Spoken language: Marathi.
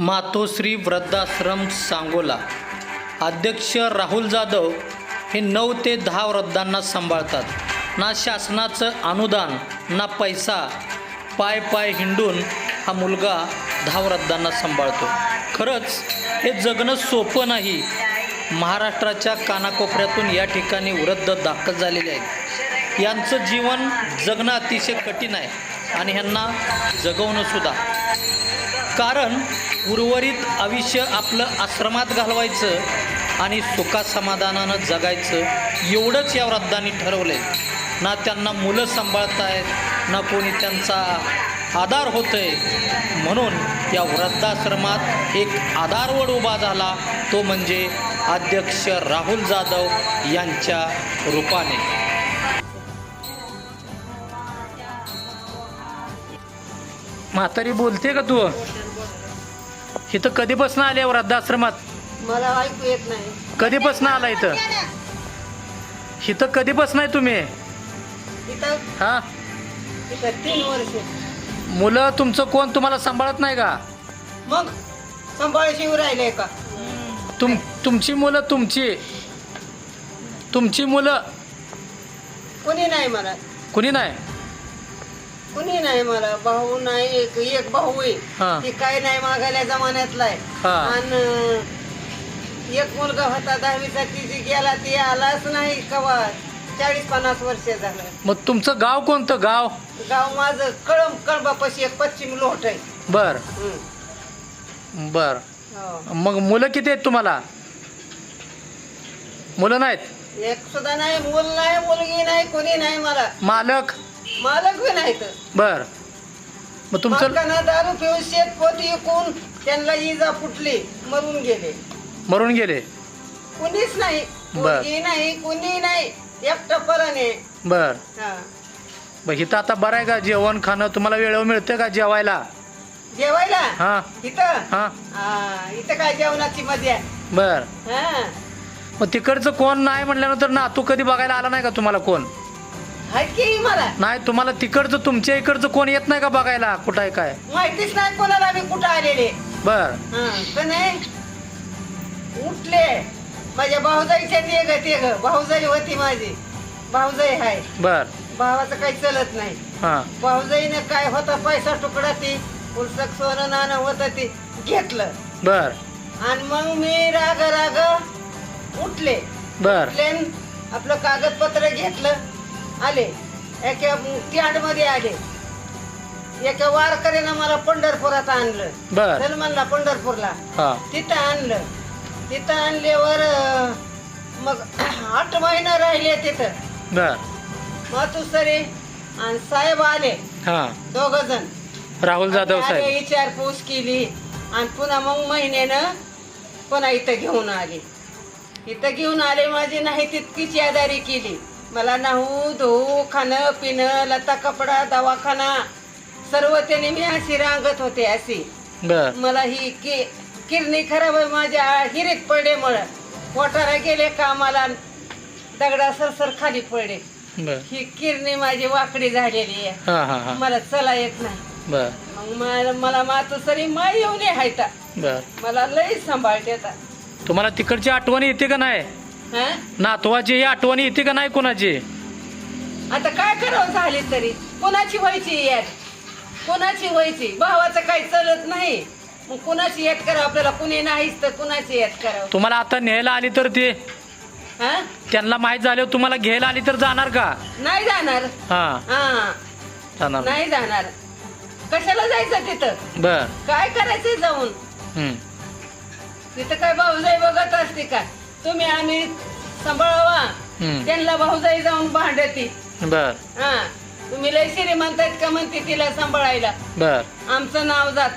मातोश्री वृद्धाश्रम सांगोला. अध्यक्ष राहुल जाधव हे नऊ ते दहा वृद्धांना सांभाळतात. ना शासनाचं अनुदान ना पैसा पाय पाय हिंडून हा मुलगा दहा वृद्धांना सांभाळतो. खरंच हे जगणं सोपं नाही. महाराष्ट्राच्या कानाकोपऱ्यातून या ठिकाणी वृद्ध दाखल झालेले आहेत. यांचं जीवन जगणं अतिशय कठीण आहे आणि ह्यांना जगवणंसुद्धा कारण उर्वरित आयुष्य आपलं आश्रमात घालवायचं आणि सुखा समाधानानं जगायचं एवढंच या वृद्धांनी ठरवलं आहे ना त्यांना मुलं सांभाळतायत ना कोणी त्यांचा आधार होतं आहे म्हणून या वृद्धाश्रमात एक आधारवड उभा झाला तो म्हणजे अध्यक्ष राहुल जाधव यांच्या रूपाने. म्हातारी बोलते का तू? इथं कधीपासून आले वृद्धाश्रमात मला ऐकू येत नाही. कधीपासून आला इथं? इथं कधीपासून आहे तुम्ही? इथं? हा? इथं तीन वर्ष. मुलं तुमचं कोण तुम्हाला सांभाळत नाही का? मग? संभाळ शिव राहिले का? तुम तुमची मुलं तुमची. तुमची मुलं कोणी नाही मला कुणी नाही? कुणी नाही मला भाऊ नाही एक एक भाऊ हा. आहे ती काय नाही मागायला जमान्यातला आहे. हा. आणि एक मुलगा होता दहावीचा ती जी गेला ती आलाच नाही कवा. चाळीस पन्नास वर्ष झालं. मग तुमचं गाव कोणतं गाव? गाव माझं कळम कळबापाशी एक पश्चिम लोट आहे. बर. हं. बर. हो. मग मुलं किती आहेत तुम्हाला? मुलं नाहीत? एक सुद्धा नाही मूल नाही मुलगी नाही कोणी नाही मला. मालक? मालक बी बर. मग तुमचं मालकानं दारू पिऊन शेत पोती विकून त्यांना इजा फुटली मरून गेले. मरून गेले. कुणीच नाही. बर. मुलगी नाही कुणी नाही. एकटं पराने बर. हा. मग इथं आता बरं आहे का जेवण खाणं? तुम्हाला वेळेवर मिळतं का जेवायला? जेवायला? हा. इथं? हा. हा, इथं काय जेवणाची मजा आहे. बर. हा. मग तिकडचं कोण नाही म्हटल्यानंतर ना तू कधी बघायला आला नाही का तुम्हाला कोण? हाय की मला. नाही तुम्हाला तिकडचं तुमच्या इकडचं कोण येत नाही का बघायला? कुठं आहे काय? माहितीच नाही कोणाला मी कुठं आलेले. बर. हा का नाही उठले. माझ्या भाऊजाईच्या ते ग ते ग भाऊजाई होती माझी. भाऊजाई हाय. बर. भावाचं काही चलत नाही. हा. भाऊजाईने काय होता पैसा तुकडा ती पुस्तक सोनं नाणं होतं ते घेतलं. बर. आणि मग मी राग राग उठले. बर. आपलं कागदपत्र घेतलं. आले. एका मध्ये आले. एका वारकऱ्यानं मला पंढरपुरात आणलं. बर. म्हणला पंढरपूरला. हा. तिथं आणलं. तिथं आणल्यावर अं, मग आठ महिने राहिले तिथं. बर. मातुसरे आणि साहेब आले. हा. दोघ जण. राहुल जाधव साहेब. विचारपूस केली. आणि पुन्हा मग महिन्यानं पुन्हा इथं घेऊन आले. इथं घेऊन आले माझी नाही तितकीच यादारी केली. मला नाहू धुऊ खाणं पिणं लता कपडा दवाखाना सर्व त्याने मी अशी रांगत होते अशी. बर. मला ही कि किरणी खराब आहे माझ्या हिरीत पडले मला पोटारा गेले कामाला दगडा सरसर खाली पडले. बर. ही किरणी माझी वाकडी झालेली आहे. हा हा हा. मला चला येत नाही. बर. मग मला मला मातोसरी माय येऊन हायता. बर. मला लई सांभाळते आता. तुम्हाला तिकडची आठवण येते का नाही? नातवाची ही आठवण येते का नाही कोणाची? आता काय करावं झाली तरी? कोणाची व्हायची यात कोणाची व्हायची? भावाचं काही चलत नाही. मग कुणाची यात करावं? आपल्याला कुणी नाहीच तर कुणाची यात करावं? तुम्हाला आता न्यायला आली तर ते? हा? त्यांना माहीत झाल्यावर तुम्हाला घ्यायला आली तर जाणार का? नाही जाणार. हा. हा. जाणार. नाही जाणार. कशाला जायचं तिथं? बर. काय करायचंय जाऊन? हम्म. तिथं काय भाऊजाई बघत असते का? तुम्ही आम्ही सांभाळावा. त्यांना भाऊजाई जाऊन भांडती बर. हा. तुम्ही लय श्रीमंत आहेत का म्हणते तिला सांभाळायला. बर. आमचं नाव जात